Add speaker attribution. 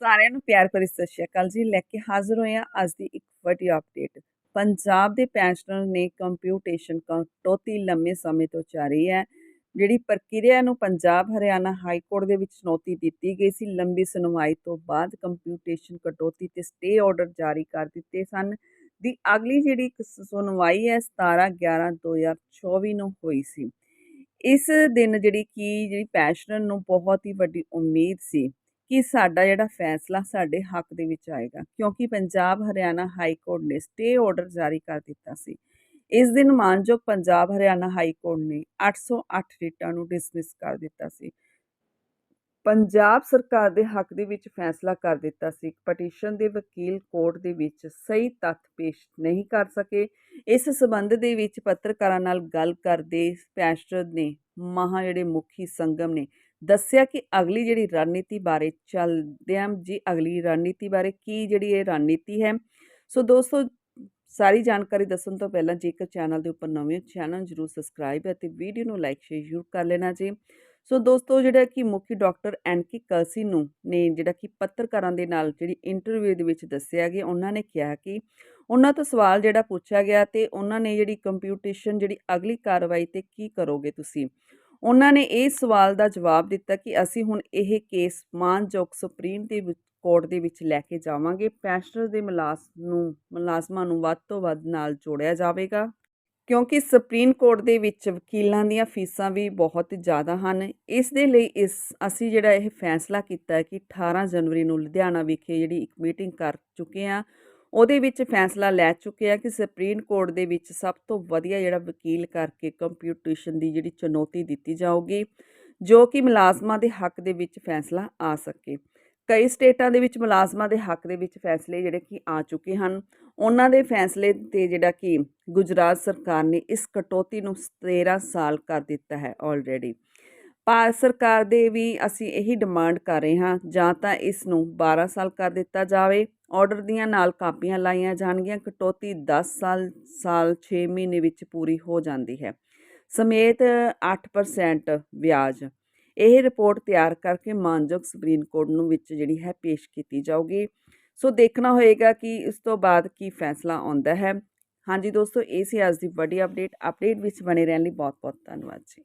Speaker 1: ਸਾਰਿਆਂ ਨੂੰ ਪਿਆਰ ਭਰੀ ਸਤਿ ਸ਼੍ਰੀ ਅਕਾਲ ਜੀ। ਲੈ ਕੇ ਹਾਜ਼ਰ ਹੋਏ ਹਾਂ ਅੱਜ ਦੀ ਇੱਕ ਵੱਡੀ ਅਪਡੇਟ ਪੰਜਾਬ ਦੇ ਪੈਨਸ਼ਨਰ ਨੇ ਕੰਪਿਊਟੇਸ਼ਨ ਕਟੌਤੀ ਲੰਮੇ ਸਮੇਂ ਤੋਂ ਜਾਰੀ ਹੈ। ਜਿਹੜੀ ਪ੍ਰਕਿਰਿਆ ਨੂੰ ਪੰਜਾਬ, ਹਰਿਆਣਾ ਹਾਈ ਕੋਰਟ ਦੇ ਵਿੱਚ ਚੁਣੌਤੀ ਦਿੱਤੀ ਗਈ ਸੀ। ਲੰਬੀ ਸੁਣਵਾਈ ਤੋਂ ਬਾਅਦ ਕੰਪਿਊਟੇਸ਼ਨ ਕਟੌਤੀ ਤੇ ਸਟੇ ਆਰਡਰ ਜਾਰੀ ਕਰ ਦਿੱਤੇ ਸਨ। ਦੀ ਅਗਲੀ ਜਿਹੜੀ ਇੱਕ ਸੁਣਵਾਈ ਹੈ 17 11 2024 ਨੂੰ ਹੋਈ ਸੀ। ਇਸ ਦਿਨ ਜਿਹੜੀ ਕਿ ਜਿਹੜੀ ਪੈਨਸ਼ਨਰ ਨੂੰ ਬਹੁਤ ਹੀ ਵੱਡੀ ਉਮੀਦ ਸੀ। ਕਿ ਸਾਡਾ ਜਿਹੜਾ ਫੈਸਲਾ ਸਾਡੇ ਹੱਕ ਦੇ ਵਿੱਚ ਆਏਗਾ। ਕਿਉਂਕਿ ਪੰਜਾਬ ਹਰਿਆਣਾ ਹਾਈ ਕੋਰਟ ਨੇ ਸਟੇ ਆਰਡਰ ਜਾਰੀ ਕਰ ਦਿੱਤਾ ਸੀ। ਇਸ ਦਿਨ ਮਾਨਯੋਗ ਪੰਜਾਬ ਹਰਿਆਣਾ ਹਾਈ ਕੋਰਟ ਨੇ 808 ਰਿਟਾਂ ਨੂੰ ਡਿਸਮਿਸ ਕਰ ਦਿੱਤਾ ਸੀ। ਪੰਜਾਬ ਸਰਕਾਰ ਦੇ ਹੱਕ ਦੇ ਵਿੱਚ ਫੈਸਲਾ ਕਰ ਦਿੱਤਾ ਸੀ। ਪਟੀਸ਼ਨ ਦੇ ਵਕੀਲ ਕੋਰਟ ਦੇ ਵਿੱਚ ਸਹੀ ਤੱਥ ਪੇਸ਼ ਨਹੀਂ ਕਰ ਸਕੇ। ਇਸ ਸਬੰਧ ਦੇ ਵਿੱਚ ਪੱਤਰਕਾਰਾਂ ਨਾਲ ਗੱਲ ਕਰਦੇ ਪੈਨਸ਼ਨਰ ਨੇ ਮਹਾ ਜਿਹੜੇ ਮੁਖੀ ਸੰਗਮ ਨੇ ਦੱਸਿਆ ਕਿ ਅਗਲੀ ਜਿਹੜੀ ਰਣਨੀਤੀ ਬਾਰੇ ਚੱਲਦਿਆਂ ਜੀ, ਅਗਲੀ ਰਣਨੀਤੀ ਬਾਰੇ ਕੀ ਜਿਹੜੀ ਇਹ ਰਣਨੀਤੀ ਹੈ। ਸੋ ਦੋਸਤੋ, ਸਾਰੀ ਜਾਣਕਾਰੀ ਦੱਸਣ ਤੋਂ ਪਹਿਲਾਂ ਜੇਕਰ ਚੈਨਲ ਦੇ ਉੱਪਰ ਨਵੇਂ ਹੋ, ਚੈਨਲ ਜਰੂਰ ਸਬਸਕ੍ਰਾਈਬ ਅਤੇ ਵੀਡੀਓ ਨੂੰ ਲਾਈਕ, ਸ਼ੇਅਰ ਜ਼ਰੂਰ ਕਰ ਲੈਣਾ ਜੀ। ਸੋ ਦੋਸਤੋ, ਜਿਹੜਾ ਕਿ ਮੁਖੀ ਡਾਕਟਰ ਐਨ ਕੇ ਕਲਸੀ ਨੂੰ ਨੇ ਜਿਹੜਾ ਕਿ ਪੱਤਰਕਾਰਾਂ ਦੇ ਨਾਲ ਜਿਹੜੀ ਇੰਟਰਵਿਊ ਦੇ ਵਿੱਚ ਦੱਸਿਆ ਗਿਆ, ਉਹਨਾਂ ਨੇ ਕਿਹਾ ਕਿ ਉਹਨਾਂ ਤੋਂ ਸਵਾਲ ਜਿਹੜਾ ਪੁੱਛਿਆ ਗਿਆ ਤੇ ਉਹਨਾਂ ਨੇ ਜਿਹੜੀ ਕੰਪਿਊਟੇਸ਼ਨ ਜਿਹੜੀ ਅਗਲੀ ਕਾਰਵਾਈ ਤੇ ਕੀ ਕਰੋਗੇ ਤੁਸੀਂ? ਉਹਨਾਂ ਨੇ ਇਹ ਸਵਾਲ ਦਾ ਜਵਾਬ ਦਿੱਤਾ ਕਿ ਅਸੀਂ ਹੁਣ ਇਹ ਕੇਸ ਮਾਨਯੋਗ ਸੁਪਰੀਮ ਦੇ ਵਿੱਚ ਕੋਰਟ ਦੇ ਵਿੱਚ ਲੈ ਕੇ ਜਾਵਾਂਗੇ। ਪੈਨਸ਼ਨਰ ਦੇ ਮੁਲਾਜ਼ਮ ਨੂੰ, ਮੁਲਾਜ਼ਮਾਂ ਨੂੰ ਵੱਧ ਤੋਂ ਵੱਧ ਨਾਲ ਜੋੜਿਆ ਜਾਵੇਗਾ। ਕਿਉਂਕਿ ਸੁਪਰੀਮ ਕੋਰਟ ਦੇ ਵਿੱਚ ਵਕੀਲਾਂ ਦੀਆਂ ਫੀਸਾਂ ਵੀ ਬਹੁਤ ਜ਼ਿਆਦਾ ਹਨ। ਇਸ ਦੇ ਲਈ ਇਸ, ਅਸੀਂ ਜਿਹੜਾ ਇਹ ਫੈਸਲਾ ਕੀਤਾ ਕਿ 18 ਜਨਵਰੀ ਨੂੰ ਲੁਧਿਆਣਾ ਵਿਖੇ ਜਿਹੜੀ ਇੱਕ ਮੀਟਿੰਗ ਕਰ ਚੁੱਕੇ ਆ ਉਹਦੇ ਵਿੱਚ ਫੈਸਲਾ ਲੈ ਚੁੱਕੇ ਆ ਕਿ ਸੁਪਰੀਮ ਕੋਰਟ ਦੇ ਵਿੱਚ ਸਭ ਤੋਂ ਵਧੀਆ ਜਿਹੜਾ ਵਕੀਲ ਕਰਕੇ ਕੰਪਿਊਟੇਸ਼ਨ ਦੀ ਜਿਹੜੀ ਚੁਣੌਤੀ ਦਿੱਤੀ ਜਾਊਗੀ, ਜੋ ਕਿ ਮੁਲਾਜ਼ਮਾਂ ਦੇ ਹੱਕ ਦੇ ਵਿੱਚ ਫੈਸਲਾ ਆ ਸਕੇ। ਕਈ ਸਟੇਟਾਂ ਦੇ ਵਿੱਚ ਮੁਲਾਜ਼ਮਾਂ ਦੇ ਹੱਕ ਦੇ ਵਿੱਚ ਫੈਸਲੇ ਜਿਹੜੇ ਕਿ ਆ ਚੁੱਕੇ ਹਨ। ਉਹਨਾਂ ਦੇ ਫੈਸਲੇ ਤੇ ਜਿਹੜਾ ਕਿ ਗੁਜਰਾਤ ਸਰਕਾਰ ਨੇ ਇਸ ਕਟੌਤੀ ਨੂੰ 13 ਸਾਲ ਕਰ ਦਿੱਤਾ ਹੈ ਆਲਰੇਡੀ ਭਾਰਤ ਸਰਕਾਰ ਦੇ ਵੀ ਅਸੀਂ ਇਹੀ ਡਿਮਾਂਡ ਕਰ ਰਹੇ ਹਾਂ, ਜਾਂ ਤਾਂ ਇਸ ਨੂੰ 12 ਸਾਲ ਕਰ ਦਿੱਤਾ ਜਾਵੇ। ਆਰਡਰ ਦੀਆਂ ਨਾਲ ਕਾਪੀਆਂ ਲਾਈਆਂ ਜਾਣਗੀਆਂ। ਕਟੌਤੀ 10 ਸਾਲ ਸਾਲ 6 ਮਹੀਨੇ ਵਿੱਚ ਪੂਰੀ ਹੋ ਜਾਂਦੀ ਹੈ। ਸਮੇਤ 8% ਵਿਆਜ। ਇਹ ਰਿਪੋਰਟ ਤਿਆਰ ਕਰਕੇ ਮਾਨਯੋਗ ਸੁਪਰੀਮ ਕੋਰਟ ਨੂੰ ਵਿੱਚ ਜਿਹੜੀ ਹੈ ਪੇਸ਼ ਕੀਤੀ ਜਾਊਗੀ। ਸੋ ਦੇਖਣਾ ਹੋਏਗਾ ਕਿ ਇਸ ਤੋਂ ਬਾਅਦ ਕੀ ਫੈਸਲਾ ਆਉਂਦਾ ਹੈ। ਹਾਂਜੀ ਦੋਸਤੋ, ਇਹ ਸੀ ਅੱਜ ਦੀ ਵੱਡੀ ਅਪਡੇਟ ਅਪਡੇਟ ਵਿੱਚ ਬਣੇ ਰਹਿਣ ਲਈ ਬਹੁਤ ਬਹੁਤ ਧੰਨਵਾਦ ਜੀ।